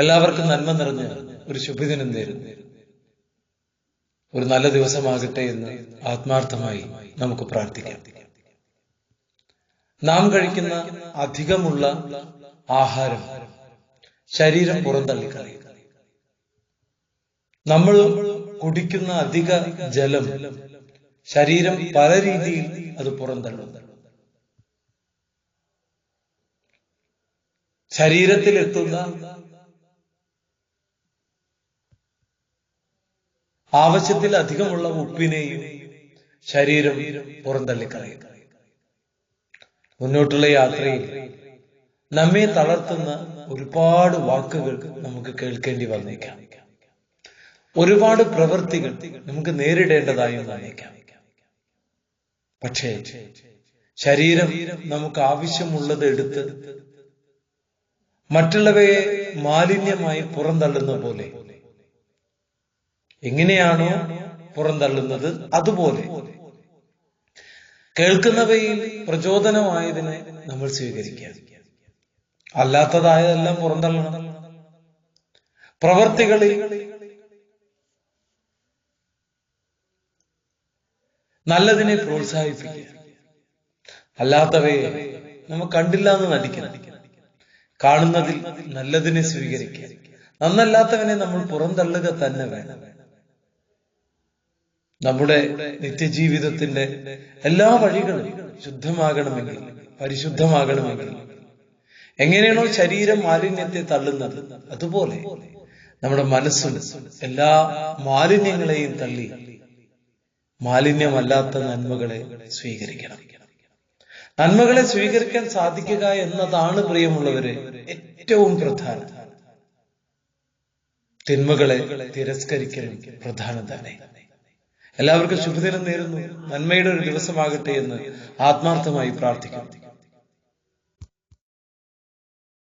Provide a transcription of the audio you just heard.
എല്ലാവർക്കും നന്മ നിറഞ്ഞ ഒരു ശുഭദിനം നേരുന്നു ഒരു നല്ല ദിവസമാകട്ടെ എന്ന് ആത്മാർത്ഥമായി നമുക്ക് പ്രാർത്ഥിക്കാം. നാം കഴിക്കുന്ന അധികമുള്ള ആഹാരം ശരീരം പുറന്തള്ളിക്കളയും. നമ്മൾ കുടിക്കുന്ന അധിക ജലം ശരീരം പല രീതിയിൽ അത് പുറന്തള്ളും. ശരീരത്തിലെത്തുന്ന ആവശ്യത്തിൽ അധികമുള്ള ഉപ്പിനെയും ശരീരം പുറന്തള്ളിക്കളയും. മുന്നോട്ടുള്ള യാത്രയിൽ നമ്മെ തളർത്തുന്ന ഒരുപാട് വാക്കുകൾ നമുക്ക് കേൾക്കേണ്ടി വന്നേക്കാം. ഒരുപാട് പ്രവൃത്തികൾ നമുക്ക് നേരിടേണ്ടതായും വന്നേക്കാം. പക്ഷേ ശരീരം നമുക്ക് ആവശ്യമുള്ളത് എടുത്ത് മറ്റുള്ളവയെ മാലിന്യമായി പുറന്തള്ളുന്ന പോലെ എങ്ങനെയാണോ പുറന്തള്ളുന്നത് അതുപോലെ. കേൾക്കുന്നവയിൽ പ്രചോദനമായതിനെ നമ്മൾ സ്വീകരിക്കുക. അല്ലാത്തതായതെല്ലാം പുറന്തള്ളണം. പ്രവർത്തികളിൽ നല്ലതിനെ പ്രോത്സാഹിപ്പിക്കുക. അല്ലാത്തവയെ നമ്മൾ കണ്ടില്ല എന്ന് നടിക്കണം. കാണുന്നതിൽ നല്ലതിനെ സ്വീകരിക്കുക. നന്നല്ലാത്തവനെ നമ്മൾ പുറന്തള്ളുക തന്നെ വേണം. നമ്മുടെ നിത്യജീവിതത്തിന്റെ എല്ലാ വഴികളും ശുദ്ധമാകണമെങ്കിൽ പരിശുദ്ധമാകണമെങ്കിൽ. എങ്ങനെയാണോ ശരീരം മാലിന്യത്തെ തള്ളുന്നത് അതുപോലെ നമ്മുടെ മനസ്സും എല്ലാ മാലിന്യങ്ങളെയും തള്ളി മാലിന്യമല്ലാത്ത നന്മകളെ സ്വീകരിക്കണം. നന്മകളെ സ്വീകരിക്കാൻ സാധിക്കുക എന്നതാണ് പ്രിയമുള്ളവരെ ഏറ്റവും പ്രധാനം. തിന്മകളെ തിരസ്കരിക്കലും പ്രധാനം തന്നെ. എല്ലാവർക്കും ശുഭദിനം നേരുന്നു. നന്മയുടെ ഒരു ദിവസമാകട്ടെ എന്ന് ആത്മാർത്ഥമായി പ്രാർത്ഥിക്കുന്നു.